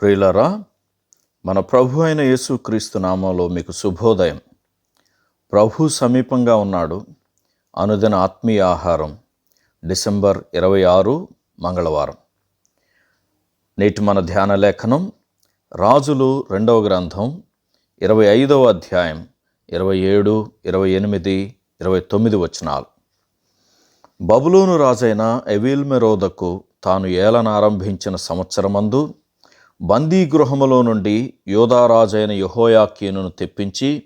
ప్రియులరా మన ప్రభు అయిన యేసుక్రీస్తు నామంలో మీకు శుభోదయం. ప్రభు సమీపంగా ఉన్నాడు. అనుదిన ఆత్మీయ ఆహారం డిసెంబర్ ఇరవై ఆరు మంగళవారం. నేటి మన ధ్యాన లేఖనం రాజులు రెండవ గ్రంథం ఇరవై ఐదవ అధ్యాయం ఇరవై ఏడు ఇరవై ఎనిమిది ఇరవై తొమ్మిది వచనాలు. బబులోను రాజైన ఎవిల్మెరోదకు తాను ఏలనారంభించిన సంవత్సరమందు బందీగృహములో నుండి యోధారాజైన యహోయాకీనును తెప్పించి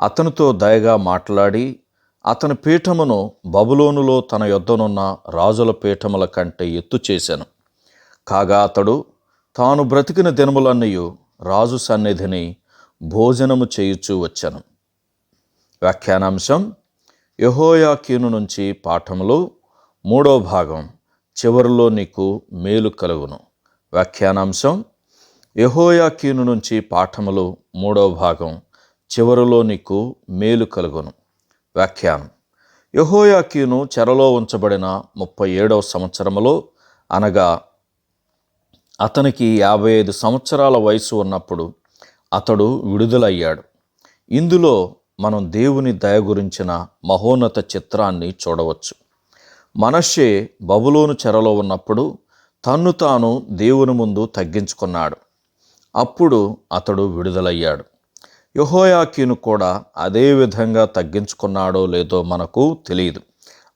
అతనితో దయగా మాట్లాడి అతని పీఠమును బబులోనులో తన యొద్దనున్న రాజుల పీఠముల కంటే ఎత్తు చేశాను. కాగా అతడు తాను బ్రతికిన దినములన్నయు రాజు సన్నిధిని భోజనము చేయుచూ వచ్చాను. వ్యాఖ్యానాంశం యహోయాకీను నుంచి పాఠములు మూడో భాగం చివరిలో నీకు మేలు కలుగును. వ్యాఖ్యానాంశం యహోయాకీను నుంచి పాఠములు మూడవ భాగం. చివరిలో నీకు మేలు కలుగును. వ్యాఖ్యానం. యహోయాకీను చెరలో ఉంచబడిన ముప్పై ఏడవ సంవత్సరములో అనగా అతనికి యాభై ఐదు సంవత్సరాల వయసు ఉన్నప్పుడు అతడు విడుదలయ్యాడు. ఇందులో మనం దేవుని దయ గురించిన మహోన్నత చిత్రాన్ని చూడవచ్చు. మనషే బబులోను చెరలో ఉన్నప్పుడు తన్ను తాను దేవుని ముందు తగ్గించుకున్నాడు. అప్పుడు అతడు విడుదలయ్యాడు. యహోయాకీను కూడా అదే విధంగా తగ్గించుకున్నాడో లేదో మనకు తెలియదు.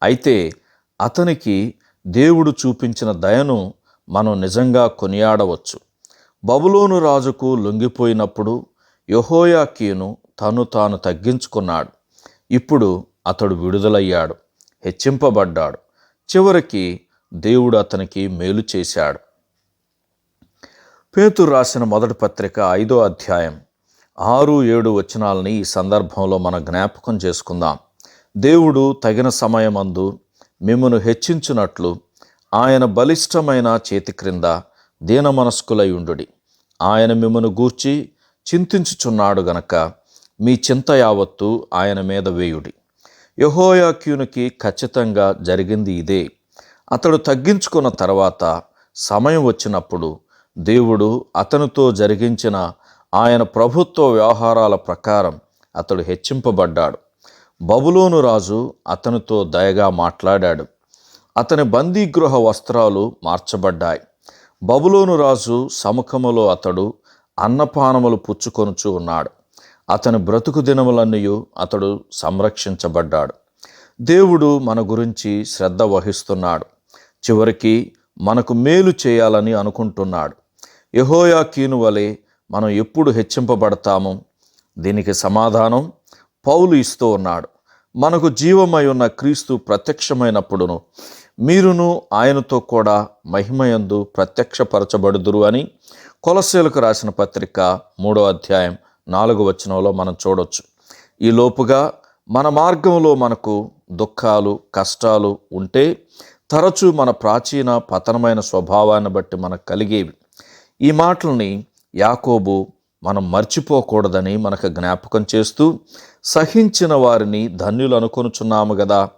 అయితే అతనికి దేవుడు చూపించిన దయను మనం నిజంగా కొనియాడవచ్చు. బబులోను రాజుకు లొంగిపోయినప్పుడు యహోయాకీను తను తాను తగ్గించుకున్నాడు. ఇప్పుడు అతడు విడుదలయ్యాడు హెచ్చింపబడ్డాడు. చివరికి దేవుడు అతనికి మేలు చేశాడు. పేతురు రాసిన మొదటి పత్రిక ఐదో అధ్యాయం ఆరు ఏడు వచనాలని ఈ సందర్భంలో మనం జ్ఞాపకం చేసుకుందాం. దేవుడు తగిన సమయమందు మిమ్మను హెచ్చించినట్లు ఆయన బలిష్టమైన చేతి క్రింద దీనమనస్కులై ఉండుడి. ఆయన మిమ్మను గూర్చి చింతించుచున్నాడు గనక మీ చింత యావత్తు ఆయన మీద వేయుడి. యహోయాక్యునికి ఖచ్చితంగా జరిగింది ఇదే. అతడు తగ్గించుకున్న తర్వాత సమయం వచ్చినప్పుడు దేవుడు అతనితో జరిగించిన ఆయన ప్రభుత్వ వ్యవహారాల ప్రకారం అతడు హెచ్చింపబడ్డాడు. బబులోను రాజు అతనితో దయగా మాట్లాడాడు. అతని బందీగృహ వస్త్రాలు మార్చబడ్డాయి. బబులోను రాజు సముఖములో అతడు అన్నపానములు పుచ్చుకొనుచు ఉన్నాడు. అతని బ్రతుకు దినములన్నీ అతడు సంరక్షించబడ్డాడు. దేవుడు మన గురించి శ్రద్ధ వహిస్తున్నాడు. చివరికి మనకు మేలు చేయాలని అనుకుంటున్నాడు. యహోయాకీను వలె మనం ఎప్పుడు హెచ్చింపబడతాము? దీనికి సమాధానం పౌలు ఇస్తూ ఉన్నాడు. మనకు జీవమై ఉన్న క్రీస్తు ప్రత్యక్షమైనప్పుడును మీరును ఆయనతో కూడా మహిమయందు ప్రత్యక్షపరచబడుదురు అని కొలసీలకు రాసిన పత్రిక మూడో అధ్యాయం నాలుగు వచనంలో మనం చూడొచ్చు. ఈ లోపుగా మన మార్గంలో మనకు దుఃఖాలు కష్టాలు ఉంటే తరచూ మన ప్రాచీన పతనమైన స్వభావాన్ని బట్టి మనకు కలిగేవి. ఈ మాటల్ని యాకోబు మనం మర్చిపోకూడదని మనకు జ్ఞాపకం చేస్తూ సహించిన వారిని ధన్యులు అనుకొనుచున్నాము కదా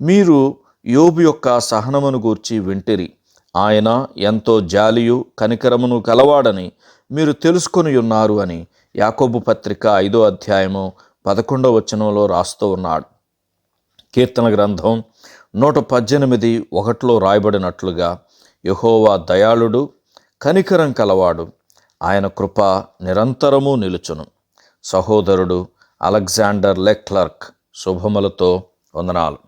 మీరు యోబు యొక్క సహనమును గూర్చి వింటిరి. ఆయన ఎంతో జాలియు కనికరమును కలవాడని మీరు తెలుసుకొని ఉన్నారు అని యాకోబు పత్రిక ఐదో అధ్యాయము పదకొండవ వచనంలో రాస్తూ ఉన్నాడు. కీర్తన గ్రంథం నూట పద్దెనిమిది ఒకటిలో రాయబడినట్లుగా యహోవా దయాళుడు కనికరం కలవాడు. ఆయన కృప నిరంతరము నిలుచును. సహోదరుడు అలెగ్జాండర్ లెక్లర్క్ శుభములతో వందనాలు.